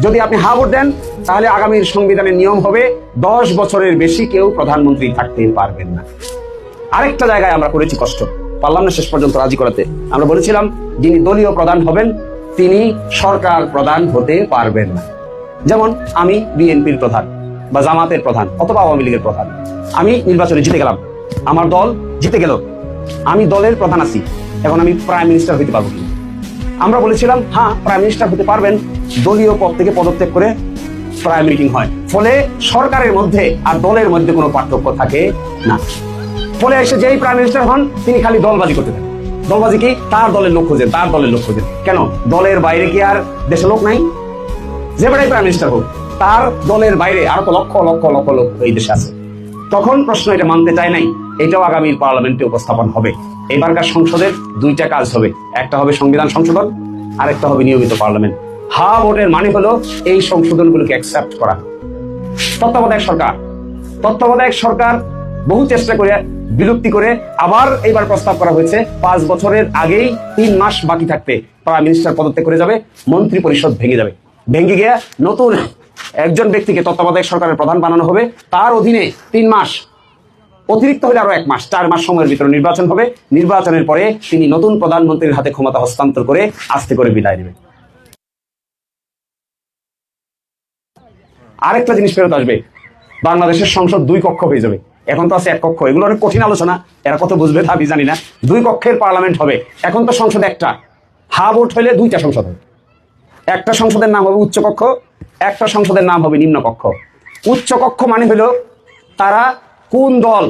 যদি আপনি হা ভোট দেন, তাহলে আগামীর সংবিধানের নিয়ম হবে, দশ বছরের বেশি কেউ প্রধানমন্ত্রী থাকতে পারবেন না। আরেকটা জায়গায় আমরা করেছি কষ্ট। পারলাম না শেষ পর্যন্ত রাজি করাতে। আমরা বলেছিলাম, যিনি দলীয় প্রধান হবেন, তিনি সরকার প্রধান হতে পারবেন না। যেমন, আমি বিএনপির প্রধান বা জামাতের প্রধান অথবা আওয়ামী লীগের প্রধান। আমি নির্বাচনে জিতে গেলাম। আমার দল জিতে গেল। আমি দলের প্রধান আছি। এখন আমি প্রাইম মিনিস্টার হইতে পারব আমরা বলেছিলাম হ্যাঁ প্রাইম মিনিস্টার হতে পারবেন। দলীয় পদ থেকে পদত্যাগ করে প্রাইম মিটিং হয়। ফলে সরকারের মধ্যে আর দলের মধ্যে কোনো পার্থক্য থাকে না। ফলে এসে যেই প্রাইম মিনিস্টার হন, তিনি খালি দলবাজি করতে থাকেন। দলবাজি কি? তার দলের লোক খোঁজেন, তার দলের লোক খোঁজেন। কেন? দলের বাইরে কি আর দেশে লোক নাই? যে বেটাই প্রাইম মিনিস্টার হোক, তার দলের বাইরে আরও তো লক্ষ লক্ষ লক্ষ লোক এই দেশে আছে। তখন প্রশ্ন এটা মানতে চায় নাই। এটাও আগামীর পার্লামেন্টে উপস্থাপন হবে। এবারকার সংসদের দুইটা কাজ হবে। একটা হবে সংবিধান সংশোধন, আরেকটা হবে নিয়মিত পার্লামেন্ট। হা ভোটের মানে হলো এই সংশোধনগুলোকে অ্যাকসেপ্ট করা। তত্ত্বাবধায়ক সরকার। তত্ত্বাবধায়ক সরকার বহু চেষ্টা করে, বিলুপ্তি করে আবার এইবার প্রস্তাব করা হয়েছে, পাঁচ বছরের আগেই তিন মাস বাকি থাকতে প্রাইম মিনিস্টার পদত্যাগ করে যাবে মন্ত্রী পরিষদ ভেঙে যাবে। ভেঙে গিয়ে নতুন একজন ব্যক্তিকে তত্ত্বাবধায়ক সরকারের প্রধান বানানো হবে। তার অধীনে তিন মাস অতিরিক্ত হলে আরও এক মাস, চার মাস সময়ের ভিতরে নির্বাচন হবে। নির্বাচনের পরে তিনি নতুন প্রধানমন্ত্রীর হাতে ক্ষমতা হস্তান্তর করে আস্তে করে বিদায় নেবেন। আরেকটা জিনিস ফেরত আসবে। বাংলাদেশের সংসদ দুই কক্ষ হয়ে যাবে। এখন তো আছে এক কক্ষ। এগুলো অনেক কঠিন আলোচনা। এরা কত বুঝবে তা আমি জানি না। দুই কক্ষের পার্লামেন্ট হবে। এখন তো সংসদ একটা। হা ভোট হলে দুইটা সংসদ হবে। একটা সংসদের নাম হবে উচ্চ কক্ষ, একটা সংসদের নাম হবে নিম্ন কক্ষ। উচ্চ কক্ষ মানে হলো তারা কোন দল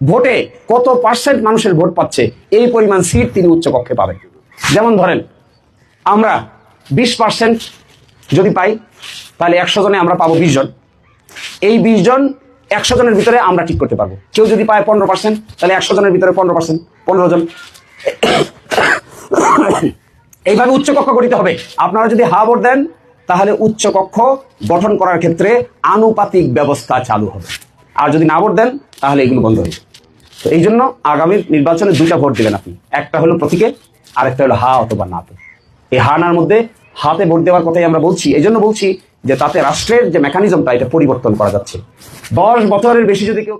ভোটে কত পার্সেন্ট মানুষের ভোট পাচ্ছে? এই পরিমাণ সিট তিনি উচ্চ কক্ষে পাবেন। যেমন ধরেন, আমরা বিশ পার্সেন্ট যদি পাই, তাহলে একশো জনে আমরা পাবো বিশ জন। এই বিশ জন একশো জনের ভিতরে আমরা ঠিক করতে পারব। কেউ যদি পায় পনেরো পার্সেন্ট তাহলে একশো জনের ভিতরে পনেরো পার্সেন্ট পনেরো জন। এইভাবে উচ্চ কক্ষ গঠিত হবে। আপনারা যদি হা ভোট দেন, তাহলে উচ্চ কক্ষ গঠন করার ক্ষেত্রে আনুপাতিক ব্যবস্থা চালু হবে। আর যদি না ভোট দেন, তাহলে এগুলো বন্ধ হয়ে তো এই জন্য আগামী নির্বাচনে দুইটা ভোট দেবেন আপনি। একটা হলো প্রতীকে আর একটা হলো হা অথবা না নাতে এই হা নার মধ্যে হাতে ভোট দেওয়ার কথাই আমরা বলছি। এই জন্য বলছি যে তাতে রাষ্ট্রের যে মেকানিজমটা এটা পরিবর্তন করা যাচ্ছে। দশ বছরের বেশি যদি কেউ